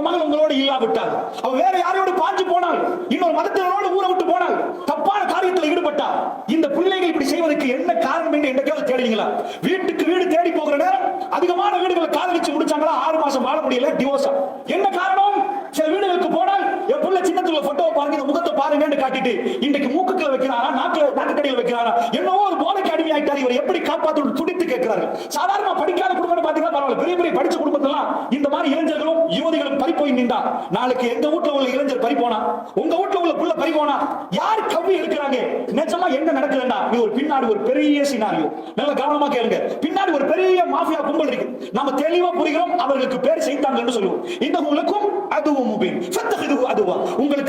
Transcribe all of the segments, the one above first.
இந்த மகள் உங்களோடு இல்லாவிட்டால் அவ வேற யாரையோடு பாஞ்சு போனால் இன்னொரு மதத்தினரோடு ஊரை விட்டு போனால் தப்பான காரியத்தில் ஈடுபட்டால் இந்த பிள்ளைகள் இப்படி செய்வதற்கு என்ன காரணம் என்று என்றைக்காவது தேடுவீங்களா? வீட்டுக்கு வீடு தேடி போகிற நேரம் அதிகமான வீடுகளை காதலிச்சு முடிச்சாங்களா? ஆறு மாசம் வாழ முடியல டிவோர்ஸா என்ன காரணம்? பாருங்கன்னு காட்டிட்டு இன்றைக்கு மூக்குக்குள்ள வைக்கிறாரா? நாக்குல நாக்குக்கடியில் வைக்கிறாரா? என்னவோ ஒரு போதைக்கு அடிமை ஆயிட்டார் இவர் எப்படி காப்பாற்று துடித்து கேட்கிறாரு சாதாரண படிக்காத குடும்பம் பாத்தீங்கன்னா பரவாயில்ல. பெரிய பெரிய படிச்ச குடும்பத்தெல்லாம் இந்த மாதிரி இளைஞர்களும் யுவதிகளும் பறி போய் நின்றா. நாளைக்கு எங்க வீட்டுல உள்ள இளைஞர் பறி போனா? உங்க வீட்டுல உள்ள புள்ள பறி போனா? யார் கவ்வி இருக்கிறாங்க நிஜமா என்ன நடக்குதுன்னா இது ஒரு பின்னாடி ஒரு பெரிய சினாரியோ நல்ல கவனமா கேளுங்க. பின்னாடி ஒரு பெரிய மாஃபியா கும்பல் இருக்கு. நம்ம தெளிவா புரிகிறோம். அவர்களுக்கு பேர் செய்தாங்கன்னு சொல்லுவோம். இந்த உங்களுக்கும் அதுவும் அதுவா. உங்களுக்கு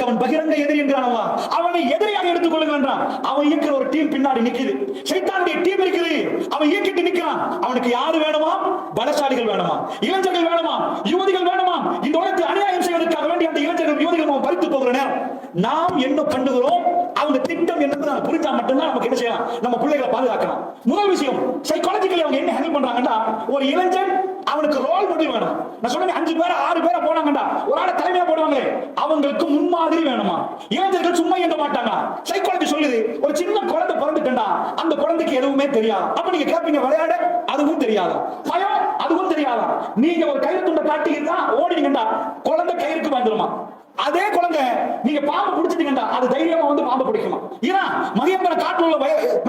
அவன் அவனை எதிரியாக எடுத்துக் கொள்ளுங்கள் என்றான். அவன் இருக்கிற ஒரு டீம் பின்னாடி நிக்குது. சைத்தானுடைய டீம் இருக்குது. அவன் இயக்கிட்டு நிக்கிறான். அவனுக்கு யாரு வேணுமா? பலசாலிகள் வேணுமா? இளைஞர்கள் வேணுமா? யுவதிகள் வேணுமா? இந்த உலகத்தை அநியாயம் செய்வதற்காக வேண்டிய அந்த இளைஞர்கள் யுவதிகள் நாம் பறித்து போகிற நேரம். நாம் என்ன பண்ணுகிறோம்? அவங்க திட்டம் என்னன்னு நம்ம புரிஞ்சா மட்டும்தான் நமக்கு என்ன செய்யலாம்? நம்ம பிள்ளைகளை பாதுகாக்கலாம். முதல் விஷயம் சைக்காலஜிக்கலி அவங்க என்ன ஹேண்டில் பண்றாங்கன்னா ஒரு இளைஞன் அவனுக்கு ரோல் மாடல் வேணும். நான் சொன்னேன் அஞ்சு பேர் ஆறு பேரை போனாங்கடா. ஒரு ஆளை தலைமையா போடுவாங்களே அவங்களுக்கு முன்மாதிரி வேணுமா? இளைஞர்கள் சும்மா எங்க மாட்டாங்க. சைக்காலஜி சொல்லுது ஒரு சின்ன குழந்தை பிறந்துட்டா அந்த குழந்தைக்கு எதுவுமே தெரியாது. அப்ப நீங்க கேட்பீங்க விளையாட அதுவும் தெரியாதா. பயம் அதுவும் தெரியாதா. நீங்க ஒரு கயிறு துண்டை காட்டிக்கிட்டா ஓடினீங்கடா குழந்தை கயிறுக்கு வந்துருமா? அதே குழந்தை நீங்க பாம்பு பிடிச்சிட்டீங்கடா அது தைரியமா வந்து பாம்பு பிடிக்குமா? ஏன்னா மகேந்திர உள்ள மகேந்திர காட்டுல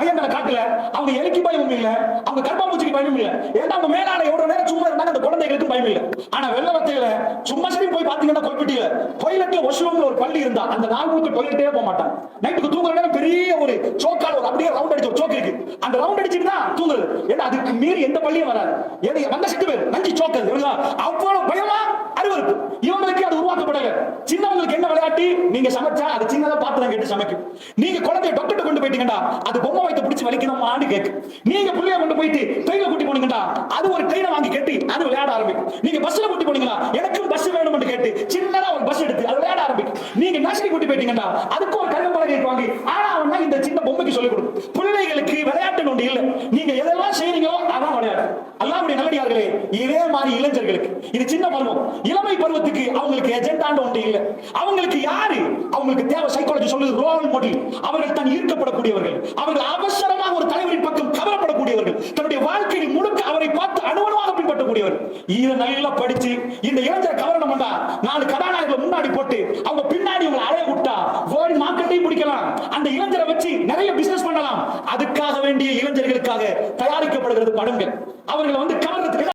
அவங்க எலிக்கு பயமும் இல்ல அவங்க கர்ப்பாம்பூச்சிக்கு பயமும் இல்ல ஏன்னா அவங்க மேலான எவ்வளவு நேரம் சும்மா இருந்தாங்க அந்த குழந்தைகளுக்கு பயம் இல்ல ஆனா வெள்ளவத்தையில சும்மா சரி போய் பாத்தீங்கன்னா கொல்பட்டியில டொய்லெட்ல ஒரு பள்ளி இருந்தா அந்த நாள் முழுக்க டொய்லெட்டே போக மாட்டாங்க நைட்டுக்கு தூங்குற நேரம் பெரிய ஒரு சோக்கால் ஒரு அப்படியே ரவுண்ட் அடிச்ச ஒரு சோக்கு இருக்கு. அந்த ரவுண்ட் அடிச்சுட்டு தான் தூங்குறது. ஏன்னா அதுக்கு மீறி எந்த பள்ளியும் வராது. ஏன்னா வந்த சிட்டு பேர். நஞ்சு சோக்கு அவ்வளவு பயமா அருவருப்பு. இவங்களுக்கு அது உருவாக்கப்படல. சின்னவங்களுக்கு என்ன விளையாட்டு? நீங்க சமைச்சா அது சின்னதா பாத்திரம் கேட்டு சமைக்கும். நீங்க குழந்தைய டாக்டர் கொண்டு போயிட்டீங்கடா. அது பொம்மை வைத்து பிடிச்சு வலிக்கணுமான்னு கேக்கு. நீங்க புள்ளைய கொண்டு போயிட்டு ட்ரெயின்ல கூட்டி போனீங்கடா. அது ஒரு ட்ரெயினை வாங்கி கேட்டு அது விளையாட ஆரம்பிக்கும். நீங்க பஸ்ல கூட்டி போனீங்களா? எனக்கும் பஸ் வேணும்னு கேட்டு சின்னதா ஒரு பஸ் எடுத்து அது விளையாட ஆரம்பிக்கும். நீங்க நர்சரி கூட்டி போயிட்டீங்கடா. அதுக்கு ஒரு கரும்பு பலகை வாங்கி ஆனா அவன் இந்த சின்ன பொம்மைக்கு சொல்லிக் கொடுக்கும் பிள்ளைகளுக்கு விளையாட்டு நொண்டி இல்லை. இதே மாதிரி இளைஞர்களுக்கு இது சின்ன பருவம். இளமை பருவத்துக்கு அவங்களுக்கு எஜெண்டாண்டு ஒன்று இல்ல. அவங்களுக்கு யாரு? அவங்களுக்கு தேவை சைக்காலஜி சொல்லுது ரோல் மாடல் அவர்கள் தான் ஈர்க்கப்படக்கூடியவர்கள். அவர்கள் அவசரமாக ஒரு தலைவரின் பக்கம் கவரப்படக்கூடியவர்கள். தன்னுடைய வாழ்க்கையில் முழுக்க அவரை பார்த்து அனுபவமாக பின்பற்றக்கூடியவர்கள் இதை நல்லா படிச்சு இந்த இளைஞரை கவரணம் பண்ணா நாலு கதாநாயகர்களை முன்னாடி போட்டு அவங்க பின்னாடி உங்களை அழைய விட்டா வேர்ல்ட் மார்க்கெட்டையும் பிடிக்கலாம். அந்த இளைஞரை வச்சு நிறைய பிசினஸ் பண்ணலாம். அதுக்காக வேண்டிய இளைஞர்களுக்காக தயாரிக்கப்படுகிறது படங்கள். அவர்களை வந்து கவர்றதுக்கு